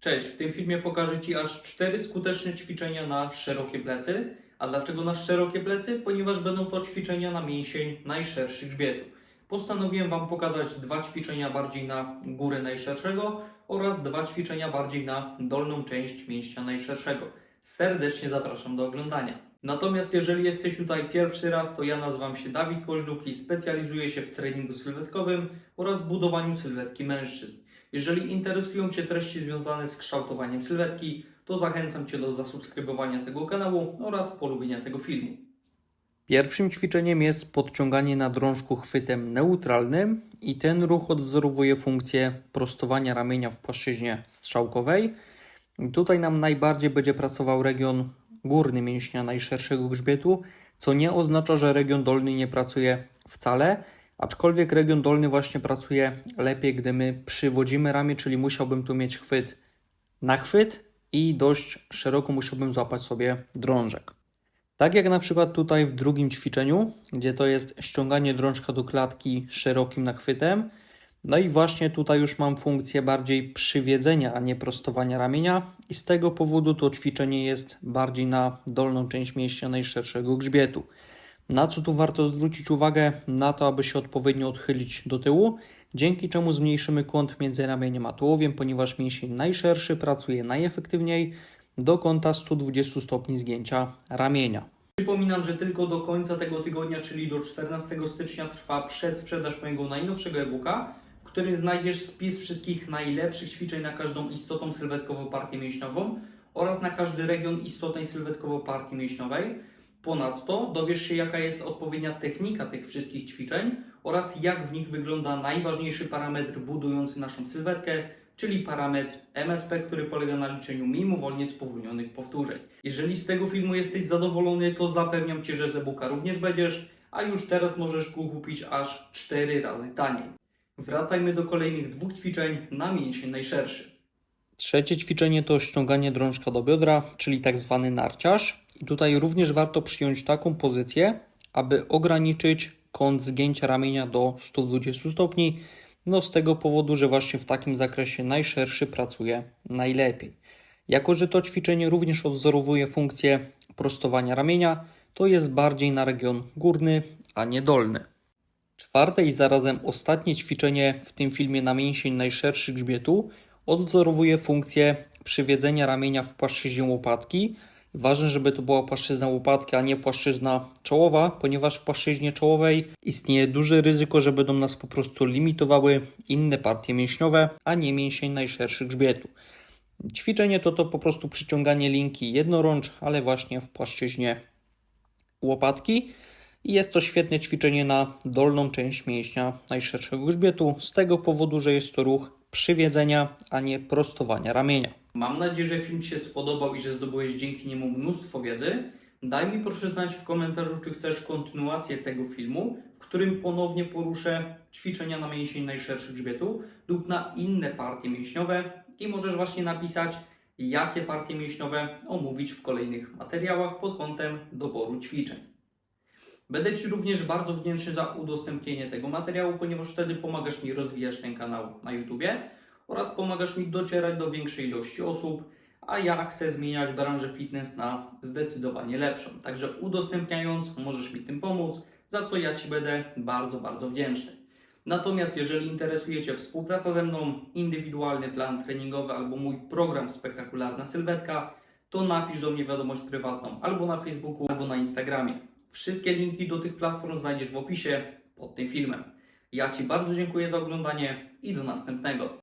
Cześć, w tym filmie pokażę Ci aż cztery skuteczne ćwiczenia na szerokie plecy. A dlaczego na szerokie plecy? Ponieważ będą to ćwiczenia na mięsień najszerszy grzbietu. Postanowiłem Wam pokazać dwa ćwiczenia bardziej na górę najszerszego oraz dwa ćwiczenia bardziej na dolną część mięśnia najszerszego. Serdecznie zapraszam do oglądania. Natomiast jeżeli jesteś tutaj pierwszy raz, to ja nazywam się Dawid Koźduk i specjalizuję się w treningu sylwetkowym oraz budowaniu sylwetki mężczyzn. Jeżeli interesują Cię treści związane z kształtowaniem sylwetki, to zachęcam Cię do zasubskrybowania tego kanału oraz polubienia tego filmu. Pierwszym ćwiczeniem jest podciąganie na drążku chwytem neutralnym i ten ruch odwzorowuje funkcję prostowania ramienia w płaszczyźnie strzałkowej. Tutaj nam najbardziej będzie pracował region górny mięśnia najszerszego grzbietu, co nie oznacza, że region dolny nie pracuje wcale, aczkolwiek region dolny właśnie pracuje lepiej, gdy my przywodzimy ramię, czyli musiałbym tu mieć chwyt na chwyt i dość szeroko musiałbym złapać sobie drążek. Tak jak na przykład tutaj w drugim ćwiczeniu, gdzie to jest ściąganie drążka do klatki szerokim nachwytem. No i właśnie tutaj już mam funkcję bardziej przywiedzenia, a nie prostowania ramienia i z tego powodu to ćwiczenie jest bardziej na dolną część mięśnia najszerszego grzbietu. Na co tu warto zwrócić uwagę? Na to, aby się odpowiednio odchylić do tyłu, dzięki czemu zmniejszymy kąt między ramieniem a tułowiem, ponieważ mięsień najszerszy pracuje najefektywniej do kąta 120 stopni zgięcia ramienia. Przypominam, że tylko do końca tego tygodnia, czyli do 14 stycznia trwa przedsprzedaż mojego najnowszego e-booka, w którym znajdziesz spis wszystkich najlepszych ćwiczeń na każdą istotną sylwetkową partię mięśniową oraz na każdy region istotnej sylwetkowo partii mięśniowej. Ponadto dowiesz się, jaka jest odpowiednia technika tych wszystkich ćwiczeń oraz jak w nich wygląda najważniejszy parametr budujący naszą sylwetkę, czyli parametr MSP, który polega na liczeniu mimowolnie spowolnionych powtórzeń. Jeżeli z tego filmu jesteś zadowolony, to zapewniam Cię, że z e-booka również będziesz, a już teraz możesz go kupić aż 4 razy taniej. Wracajmy do kolejnych dwóch ćwiczeń na mięsień najszerszy. Trzecie ćwiczenie to ściąganie drążka do biodra, czyli tak zwany narciarz. I tutaj również warto przyjąć taką pozycję, aby ograniczyć kąt zgięcia ramienia do 120 stopni. No z tego powodu, że właśnie w takim zakresie najszerszy pracuje najlepiej. Jako, że to ćwiczenie również odwzorowuje funkcję prostowania ramienia, to jest bardziej na region górny, a nie dolny. Czwarte i zarazem ostatnie ćwiczenie w tym filmie na mięsień najszerszy grzbietu odwzorowuje funkcję przywiedzenia ramienia w płaszczyźnie łopatki. Ważne, żeby to była płaszczyzna łopatki, a nie płaszczyzna czołowa, ponieważ w płaszczyźnie czołowej istnieje duże ryzyko, że będą nas po prostu limitowały inne partie mięśniowe, a nie mięsień najszerszy grzbietu. Ćwiczenie to to po prostu przyciąganie linki jednorącz, ale właśnie w płaszczyźnie łopatki. I jest to świetne ćwiczenie na dolną część mięśnia najszerszego grzbietu, z tego powodu, że jest to ruch przywiedzenia, a nie prostowania ramienia. Mam nadzieję, że film się spodobał i że zdobyłeś dzięki niemu mnóstwo wiedzy. Daj mi proszę znać w komentarzu, czy chcesz kontynuację tego filmu, w którym ponownie poruszę ćwiczenia na mięsień najszerszy grzbietu lub na inne partie mięśniowe i możesz właśnie napisać, jakie partie mięśniowe omówić w kolejnych materiałach pod kątem doboru ćwiczeń. Będę Ci również bardzo wdzięczny za udostępnienie tego materiału, ponieważ wtedy pomagasz mi rozwijać ten kanał na YouTubie oraz pomagasz mi docierać do większej ilości osób, a ja chcę zmieniać branżę fitness na zdecydowanie lepszą. Także udostępniając, możesz mi tym pomóc, za co ja Ci będę bardzo, bardzo wdzięczny. Natomiast jeżeli interesuje Cię współpraca ze mną, indywidualny plan treningowy albo mój program Spektakularna Sylwetka, to napisz do mnie wiadomość prywatną albo na Facebooku, albo na Instagramie. Wszystkie linki do tych platform znajdziesz w opisie pod tym filmem. Ja Ci bardzo dziękuję za oglądanie i do następnego.